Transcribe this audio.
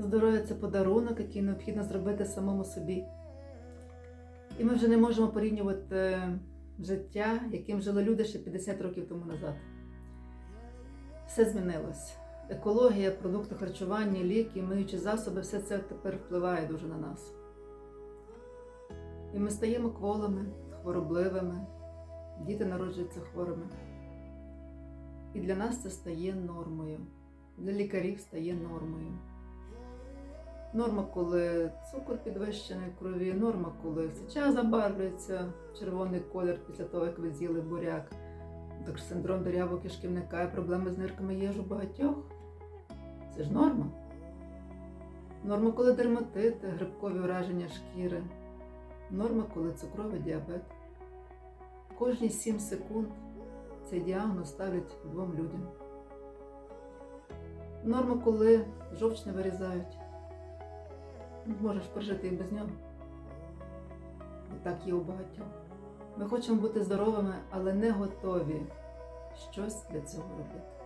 Здоров'я це подарунок, який необхідно зробити самому собі. І ми вже не можемо порівнювати життя, яким жили люди ще 50 років тому назад. Все змінилось. Екологія, продукти харчування, ліки, миючі засоби все це тепер впливає дуже на нас. І ми стаємо кволими, хворобливими, діти народжуються хворими. І для нас це стає нормою, для лікарів стає нормою. Норма, коли цукор підвищений в крові, норма, коли сеча забарвлюється червоний колір після того, як ви з'їли буряк. Так ж синдром дирявого кишківника і проблеми з нирками є ж у багатьох. Це ж норма. Норма, коли дерматити, грибкові ураження шкіри. Норма, коли цукровий діабет. Кожні 7 секунд цей діагноз ставлять двом людям. Норма, коли жовч не вирізають. Можеш прожити і без нього. І так є у багатьох. Ми хочемо бути здоровими, але не готові щось для цього робити.